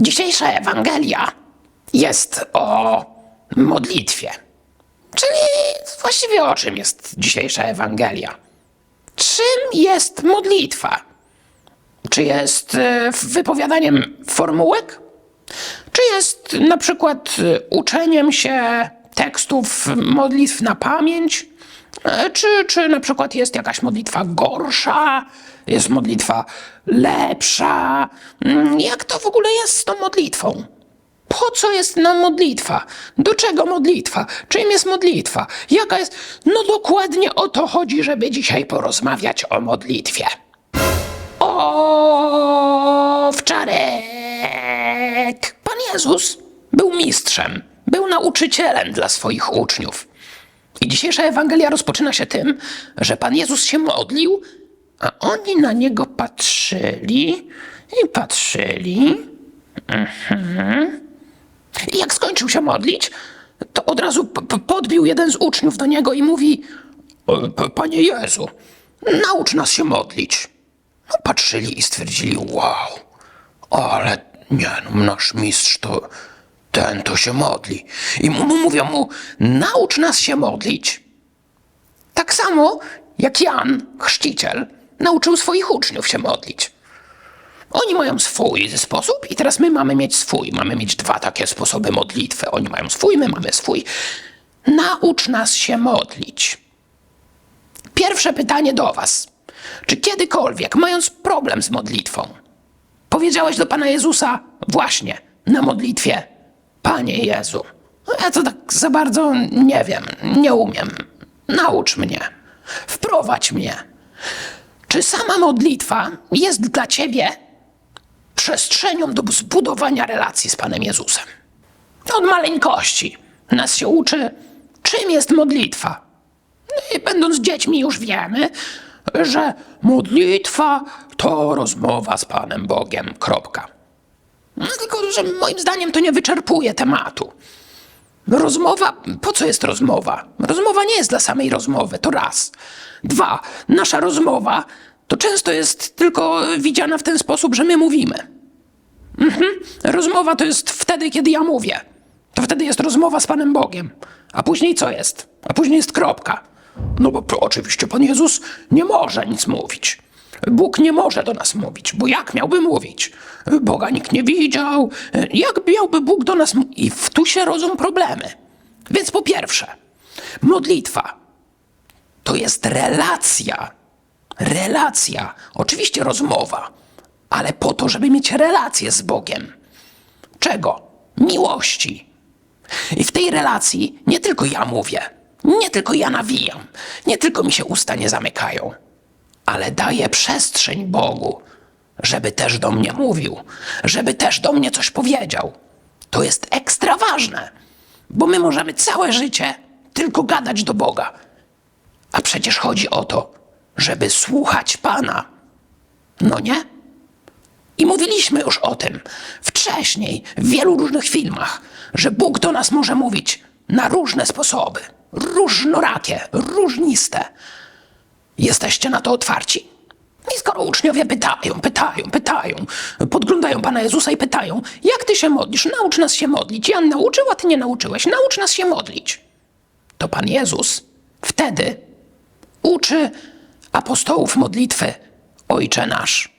Dzisiejsza Ewangelia jest o modlitwie. Czyli właściwie o czym jest dzisiejsza Ewangelia? Czym jest modlitwa? Czy jest e, wypowiadaniem formułek? Czy jest na przykład e, uczeniem się tekstów modlitw na pamięć? E, Czy, czy na przykład jest jakaś modlitwa gorsza? Jest modlitwa lepsza? Mm, Jak to w ogóle jest z tą modlitwą? Po co jest nam modlitwa? Do czego modlitwa? Czym jest modlitwa? Jaka jest. No dokładnie o to chodzi, żeby dzisiaj porozmawiać o modlitwie. O, wczarek! Pan Jezus był mistrzem, był nauczycielem dla swoich uczniów. I dzisiejsza Ewangelia rozpoczyna się tym, że Pan Jezus się modlił, a oni na niego patrzyli i patrzyli. I jak skończył się modlić, to od razu podbił jeden z uczniów do niego i mówi: "O, p- Panie Jezu, naucz nas się modlić. No, patrzyli i stwierdzili: Wow, ale nie, no, nasz mistrz to ten to się modli. I mu, mówią mu: Naucz nas się modlić. Tak samo jak Jan, chrzciciel, nauczył swoich uczniów się modlić. Oni mają swój sposób i teraz my mamy mieć swój. Mamy mieć dwa takie sposoby modlitwy. Oni mają swój, my mamy swój. Naucz nas się modlić. Pierwsze pytanie do Was. Czy kiedykolwiek, mając problem z modlitwą, powiedziałeś do Pana Jezusa właśnie na modlitwie Panie Jezu, ja to tak za bardzo nie wiem, nie umiem. Naucz mnie. Wprowadź mnie. Czy sama modlitwa jest dla Ciebie przestrzenią do zbudowania relacji z Panem Jezusem. Od maleńkości nas się uczy, czym jest modlitwa. No I będąc dziećmi już wiemy, że modlitwa to rozmowa z Panem Bogiem. Kropka. No, tylko, że moim zdaniem to nie wyczerpuje tematu. Rozmowa, po co jest rozmowa? Rozmowa nie jest dla samej rozmowy, to raz. Dwa, nasza rozmowa to często jest tylko widziana w ten sposób, że my mówimy. Mhm. Rozmowa to jest wtedy, kiedy ja mówię. To wtedy jest rozmowa z Panem Bogiem. A później co jest? A później jest kropka. No bo oczywiście Pan Jezus nie może nic mówić. Bóg nie może do nas mówić, bo jak miałby mówić? Boga nikt nie widział. Jak miałby Bóg do nas mówić? I w tu się rodzą problemy. Więc po pierwsze, modlitwa to jest relacja. Relacja. Oczywiście rozmowa, ale po to, żeby mieć relację z Bogiem. Czego? Miłości. I w tej relacji nie tylko ja mówię, nie tylko ja nawijam, nie tylko mi się usta nie zamykają, ale daję przestrzeń Bogu, żeby też do mnie mówił, żeby też do mnie coś powiedział. To jest ekstra ważne, bo my możemy całe życie tylko gadać do Boga. A przecież chodzi o to, żeby słuchać Pana. No nie? I mówiliśmy już o tym wcześniej, w wielu różnych filmach, że Bóg do nas może mówić na różne sposoby, różnorakie, różniste. Jesteście na to otwarci? I skoro uczniowie pytają, pytają, pytają, podglądają Pana Jezusa i pytają, jak Ty się modlisz? Naucz nas się modlić. Jan nauczył, a Ty nie nauczyłeś. Naucz nas się modlić. To Pan Jezus wtedy uczy apostołów modlitwy Ojcze Nasz.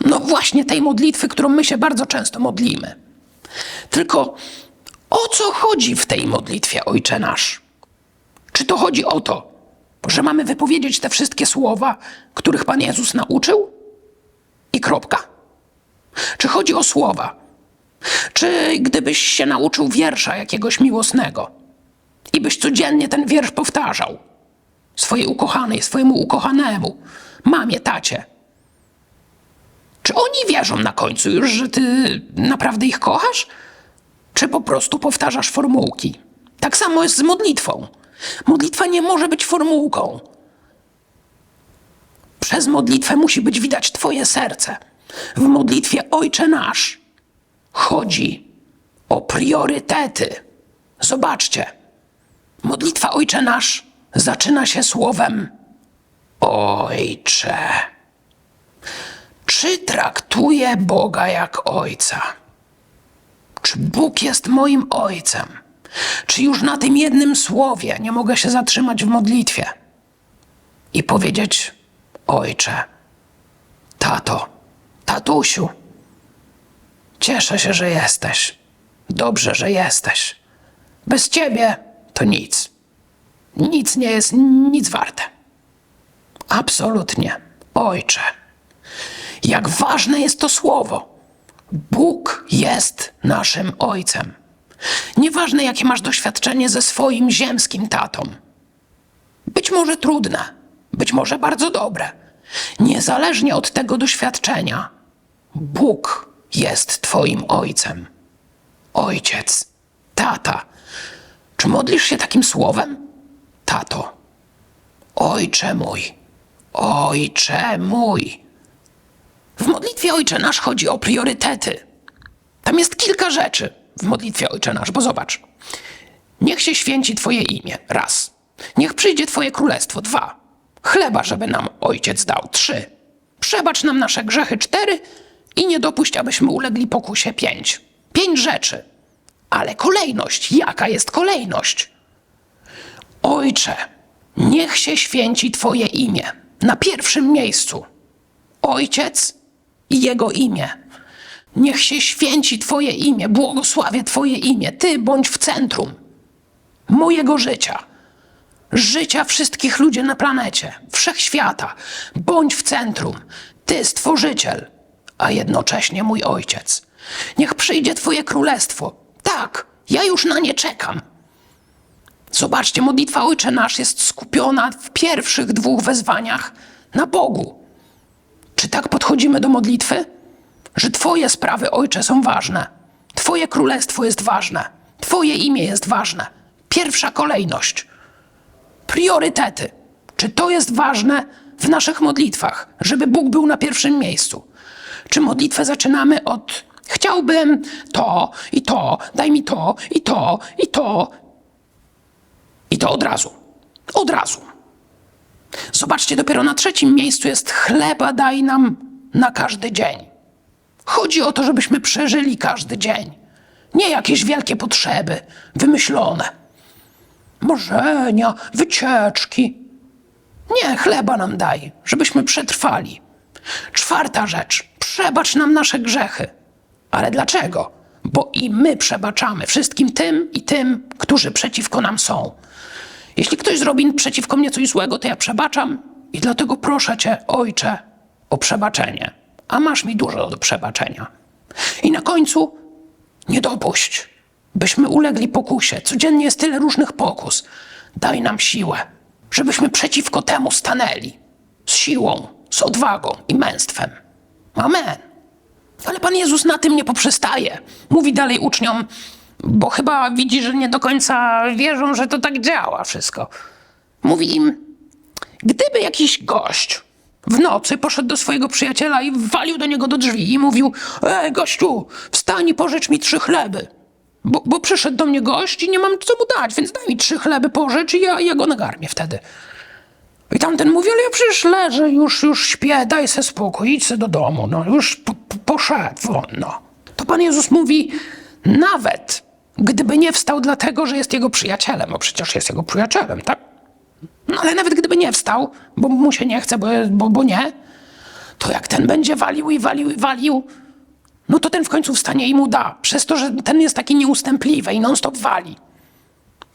No właśnie tej modlitwy, którą my się bardzo często modlimy. Tylko o co chodzi w tej modlitwie Ojcze Nasz? Czy to chodzi o to, że mamy wypowiedzieć te wszystkie słowa, których Pan Jezus nauczył? I kropka? Czy chodzi o słowa? Czy gdybyś się nauczył wiersza jakiegoś miłosnego i byś codziennie ten wiersz powtarzał swojej ukochanej, swojemu ukochanemu, mamie, tacie, czy oni wierzą na końcu już, że ty naprawdę ich kochasz? Czy po prostu powtarzasz formułki? Tak samo jest z modlitwą. Modlitwa nie może być formułką. Przez modlitwę musi być widać Twoje serce. W modlitwie Ojcze Nasz chodzi o priorytety. Zobaczcie, modlitwa Ojcze Nasz zaczyna się słowem Ojcze. Czy traktuje Boga jak Ojca? Czy Bóg jest moim ojcem? Czy już na tym jednym słowie nie mogę się zatrzymać w modlitwie i powiedzieć: Ojcze, tato, tatusiu, cieszę się, że jesteś. Dobrze, że jesteś. Bez ciebie to nic. Nic nie jest nic warte. Absolutnie. Ojcze. Jak ważne jest to słowo. Bóg jest naszym Ojcem. Nieważne, jakie masz doświadczenie ze swoim ziemskim tatą. Być może trudne, być może bardzo dobre. Niezależnie od tego doświadczenia, Bóg jest Twoim Ojcem. Ojciec, tata. Czy modlisz się takim słowem? Tato. Ojcze mój, ojcze mój. W modlitwie Ojcze Nasz chodzi o priorytety. Tam jest kilka rzeczy w modlitwie Ojcze Nasz, bo zobacz. Niech się święci Twoje imię. Raz. Niech przyjdzie Twoje królestwo. Dwa. Chleba, żeby nam Ojciec dał. Trzy. Przebacz nam nasze grzechy. Cztery. I nie dopuść, abyśmy ulegli pokusie. Pięć. Pięć rzeczy. Ale kolejność. Jaka jest kolejność? Ojcze, niech się święci Twoje imię. Na pierwszym miejscu. Ojciec i Jego imię. Niech się święci Twoje imię, błogosławię Twoje imię. Ty bądź w centrum mojego życia, życia wszystkich ludzi na planecie, wszechświata. Bądź w centrum. Ty, Stworzyciel, a jednocześnie mój Ojciec. Niech przyjdzie Twoje królestwo. Tak, ja już na nie czekam. Zobaczcie, modlitwa Ojcze Nasz jest skupiona w pierwszych dwóch wezwaniach na Bogu. Czy tak podchodzimy do modlitwy? Że Twoje sprawy, Ojcze, są ważne. Twoje królestwo jest ważne. Twoje imię jest ważne. Pierwsza kolejność. Priorytety. Czy to jest ważne w naszych modlitwach, żeby Bóg był na pierwszym miejscu? Czy modlitwę zaczynamy od chciałbym to i to, daj mi to i to i to i to od razu. Od razu. Zobaczcie, dopiero na trzecim miejscu jest chleba daj nam na każdy dzień. Chodzi o to, żebyśmy przeżyli każdy dzień. Nie jakieś wielkie potrzeby, wymyślone. Marzenia, wycieczki. Nie, chleba nam daj, żebyśmy przetrwali. Czwarta rzecz. Przebacz nam nasze grzechy. Ale dlaczego? Bo i my przebaczamy wszystkim tym i tym, którzy przeciwko nam są. Jeśli ktoś zrobi przeciwko mnie coś złego, to ja przebaczam i dlatego proszę cię, ojcze, o przebaczenie. A masz mi dużo do przebaczenia. I na końcu nie dopuść, byśmy ulegli pokusie. Codziennie jest tyle różnych pokus. Daj nam siłę, żebyśmy przeciwko temu stanęli. Z siłą, z odwagą i męstwem. Amen. Ale Pan Jezus na tym nie poprzestaje. Mówi dalej uczniom, bo chyba widzi, że nie do końca wierzą, że to tak działa wszystko. Mówi im, gdyby jakiś gość w nocy poszedł do swojego przyjaciela i walił do niego do drzwi i mówił: Ej, gościu, wstań i pożycz mi trzy chleby. Bo, bo przyszedł do mnie gość i nie mam co mu dać, więc daj mi trzy chleby pożycz i ja, ja go nagarmię wtedy. I tamten mówi, ale ja przecież leżę, już, już śpię, daj se spokój, idź se do domu, no już po, po, poszedł won, no. To Pan Jezus mówi, nawet gdyby nie wstał dlatego, że jest jego przyjacielem, bo przecież jest jego przyjacielem, tak? No ale nawet gdyby nie wstał, bo mu się nie chce, bo, bo, bo nie, to jak ten będzie walił i walił i walił, no to ten w końcu wstanie i mu da, przez to, że ten jest taki nieustępliwy i non-stop wali.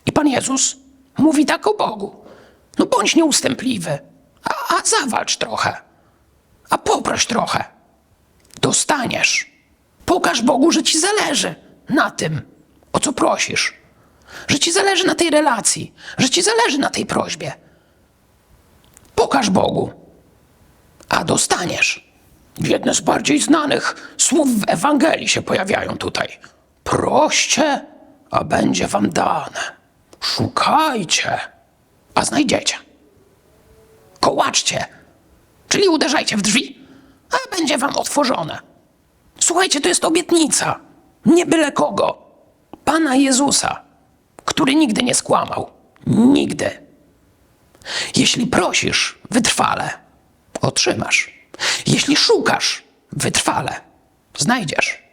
I Pan Jezus mówi tak o Bogu. No bądź nieustępliwy, a, a zawalcz trochę, a poproś trochę. Dostaniesz. Pokaż Bogu, że ci zależy na tym, o co prosisz. Że ci zależy na tej relacji, że ci zależy na tej prośbie. Pokaż Bogu, a dostaniesz. Jedne z bardziej znanych słów w Ewangelii się pojawiają tutaj. Proście, a będzie wam dane. Szukajcie, a znajdziecie. Kołaczcie, czyli uderzajcie w drzwi, a będzie wam otworzone. Słuchajcie, to jest obietnica. Nie byle kogo. Pana Jezusa, który nigdy nie skłamał. Nigdy. Jeśli prosisz wytrwale, otrzymasz. Jeśli szukasz wytrwale, znajdziesz.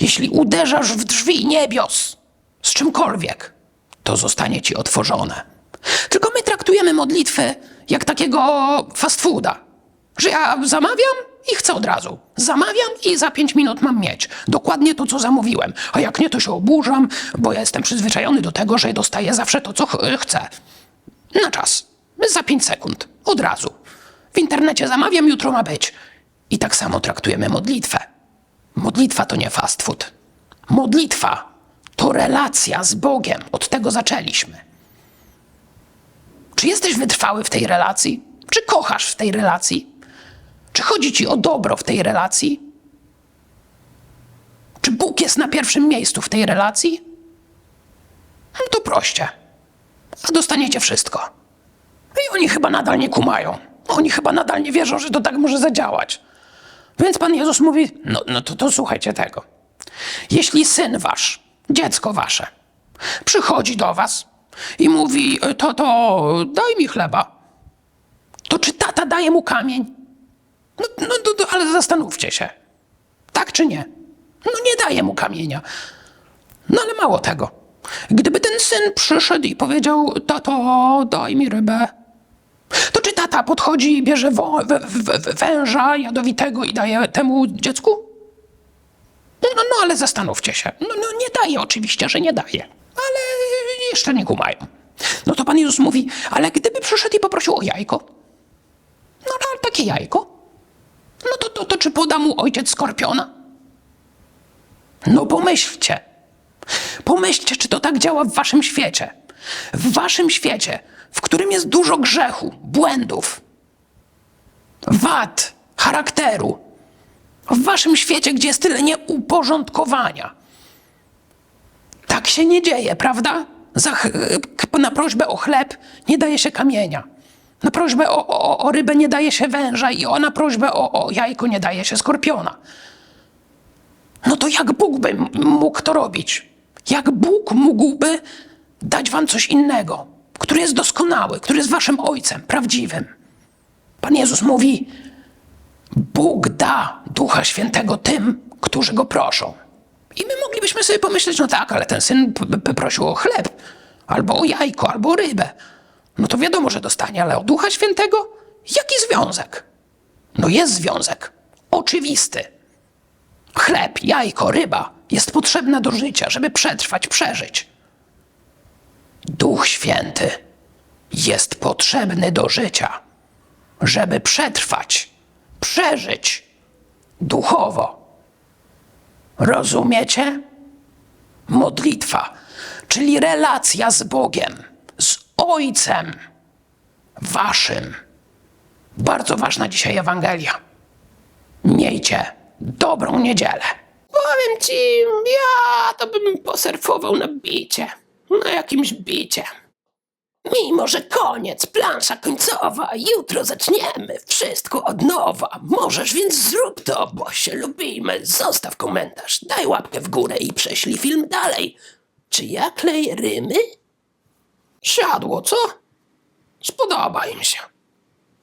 Jeśli uderzasz w drzwi niebios z czymkolwiek, to zostanie ci otworzone. Tylko my traktujemy modlitwę jak takiego fast fooda, że ja zamawiam i chcę od razu. Zamawiam i za pięć minut mam mieć. Dokładnie to, co zamówiłem. A jak nie, to się oburzam, bo ja jestem przyzwyczajony do tego, że dostaję zawsze to, co ch- chcę. Na czas. Za pięć sekund. Od razu. W internecie zamawiam, jutro ma być. I tak samo traktujemy modlitwę. Modlitwa to nie fast food. Modlitwa to relacja z Bogiem. Od tego zaczęliśmy. Czy jesteś wytrwały w tej relacji? Czy kochasz w tej relacji? Czy chodzi ci o dobro w tej relacji? Czy Bóg jest na pierwszym miejscu w tej relacji? No to proście. A dostaniecie wszystko. I oni chyba nadal nie kumają. Oni chyba nadal nie wierzą, że to tak może zadziałać. Więc Pan Jezus mówi: No, no to, to słuchajcie tego. Jeśli syn wasz, dziecko wasze, przychodzi do was i mówi: To, to daj mi chleba, to czy tata daje mu kamień? No, no to, to, ale zastanówcie się. Tak czy nie? No nie daje mu kamienia. No ale mało tego. Gdyby ten syn przyszedł i powiedział: Tato, daj mi rybę. To czy tata podchodzi i bierze węża jadowitego i daje temu dziecku? No, no, no ale zastanówcie się. No, no nie daje, oczywiście, że nie daje. Ale jeszcze nie kumają. No to Pan Jezus mówi, ale gdyby przyszedł i poprosił o jajko? No ale takie jajko? No to, to, to czy poda mu ojciec skorpiona? No pomyślcie. Pomyślcie, czy to tak działa w waszym świecie. W waszym świecie, w którym jest dużo grzechu, błędów, wad, charakteru. W waszym świecie, gdzie jest tyle nieuporządkowania. Tak się nie dzieje, prawda? Na prośbę o chleb nie daje się kamienia. Na prośbę o, o, o rybę nie daje się węża i o, na prośbę o, o jajko nie daje się skorpiona. No to jak Bóg by mógł to robić? Jak Bóg mógłby dać wam coś innego, który jest doskonały, który jest waszym ojcem, prawdziwym? Pan Jezus mówi: Bóg da Ducha Świętego tym, którzy go proszą. I my moglibyśmy sobie pomyśleć, no tak, ale ten syn prosił o chleb, albo o jajko, albo o rybę. No to wiadomo, że dostanie, ale o Ducha Świętego? Jaki związek? No jest związek. Oczywisty. Chleb, jajko, ryba jest potrzebna do życia, żeby przetrwać, przeżyć. Duch Święty jest potrzebny do życia, żeby przetrwać, przeżyć duchowo. Rozumiecie? Modlitwa, czyli relacja z Bogiem, z Ojcem Waszym. Bardzo ważna dzisiaj Ewangelia. Miejcie dobrą niedzielę. Powiem ci, ja to bym posurfował na bicie. Na jakimś bicie. Mimo, że koniec, plansza końcowa, jutro zaczniemy wszystko od nowa. Możesz więc zrób to, bo się lubimy. Zostaw komentarz, daj łapkę w górę i prześlij film dalej. Czy ja kleję rymy? Siadło, co? Spodoba im się.